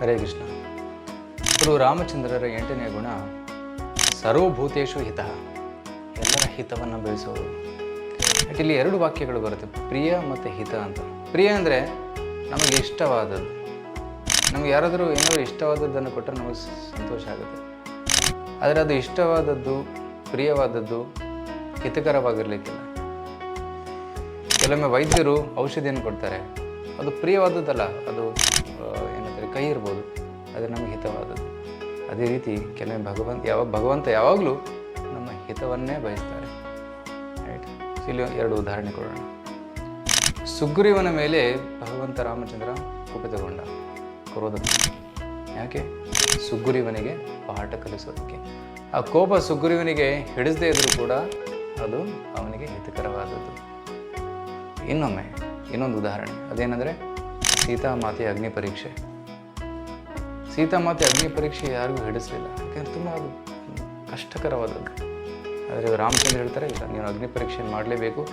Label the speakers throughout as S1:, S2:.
S1: ಹರೇ ಕೃಷ್ಣ. ಗುರು ರಾಮಚಂದ್ರರ ಎಂಟನೇ ಗುಣ ಸರ್ವಭೂತೇಶು ಹಿತ ಎಲ್ಲರ ಹಿತವನ್ನು ಬಯಸೋದು ಬಟ್ ಇಲ್ಲಿ ಎರಡು ವಾಕ್ಯಗಳು ಬರುತ್ತೆ, ಪ್ರಿಯ ಮತ್ತು ಹಿತ ಅಂತ. ಪ್ರಿಯ ಅಂದರೆ ನಮಗೆ ಇಷ್ಟವಾದದ್ದು. ನಮಗೆ ಯಾರಾದರೂ ಏನಾದರೂ ಇಷ್ಟವಾದದ್ದನ್ನು ಕೊಟ್ಟರೆ ನಮಗೆ ಸಂತೋಷ ಆಗುತ್ತೆ. ಆದರೆ ಅದು ಇಷ್ಟವಾದದ್ದು, ಪ್ರಿಯವಾದದ್ದು ಹಿತಕರವಾಗಿರಲಿಕ್ಕಿಲ್ಲ. ಕೆಲವೊಮ್ಮೆ ವೈದ್ಯರು ಔಷಧಿಯನ್ನು ಕೊಡ್ತಾರೆ. ಅದು ಪ್ರಿಯವಾದದ್ದಲ್ಲ, ಅದು ಕೈ ಇರ್ಬೋದು, ಅದು ನಮಗೆ ಹಿತವಾದದ್ದು. ಅದೇ ರೀತಿ ಕೆಲವೊಮ್ಮೆ ಭಗವಂತ ಯಾವಾಗ ಭಗವಂತ ಯಾವಾಗಲೂ ನಮ್ಮ ಹಿತವನ್ನೇ ಬಯಸ್ತಾರೆ. ರೈಟ್ ಇಲ್ಲಿ ಎರಡು ಉದಾಹರಣೆ ಕೊಡೋಣ. ಸುಗ್ರೀವನ ಮೇಲೆ ಭಗವಂತ ರಾಮಚಂದ್ರ ಕುಪಿತಗೊಂಡ ಕ್ರೋಧ ಯಾಕೆ? ಸುಗ್ರೀವನಿಗೆ ಪಾಠ ಕಲಿಸೋದಕ್ಕೆ. ಆ ಕೋಪ ಸುಗ್ರೀವನಿಗೆ ಹಿಡಿಸದೇ ಇದ್ರೂ ಕೂಡ ಅದು ಅವನಿಗೆ ಹಿತಕರವಾದದ್ದು. ಇನ್ನೊಮ್ಮೆ, ಇನ್ನೊಂದು ಉದಾಹರಣೆ. ಅದೇನೆಂದರೆ ಸೀತಾಮಾತೆಯ ಅಗ್ನಿ ಪರೀಕ್ಷೆ. ಸೀತಾಮಾತೆ ಅಗ್ನಿ ಪರೀಕ್ಷೆ ಯಾರಿಗೂ ಹಿಡಿಸಲಿಲ್ಲ ಯಾಕೆಂದ್ರೆ ತುಂಬ ಅದು ಕಷ್ಟಕರವಾದದ್ದು. ಆದರೆ ರಾಮಚಂದ್ರ ಹೇಳ್ತಾರೆ, ಇಲ್ಲ, ನೀನು ಅಗ್ನಿ ಪರೀಕ್ಷೆ ಮಾಡಲೇಬೇಕು.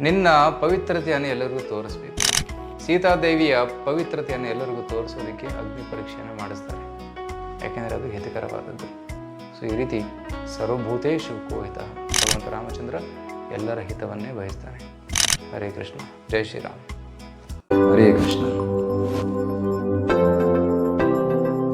S1: ನಿನ್ನ ಪವಿತ್ರತೆಯನ್ನು ಎಲ್ಲರಿಗೂ ತೋರಿಸ್ಬೇಕು. ಸೀತಾದೇವಿಯ ಪವಿತ್ರತೆಯನ್ನು ಎಲ್ಲರಿಗೂ ತೋರಿಸೋದಕ್ಕೆ ಅಗ್ನಿ ಪರೀಕ್ಷೆಯನ್ನು ಮಾಡಿಸ್ತಾರೆ. ಯಾಕೆಂದರೆ ಅದು ಹಿತಕರವಾದದ್ದು. ಸೊ ಈ ರೀತಿ ಸರ್ವಭೂತೇಶು ಕೋಹಿತ ಭಗವಂತ ರಾಮಚಂದ್ರ ಎಲ್ಲರ ಹಿತವನ್ನೇ ಬಯಸ್ತಾನೆ ಹರೇ ಕೃಷ್ಣ. ಜೈ ಶ್ರೀರಾಮ್. ಹರೇ ಕೃಷ್ಣ.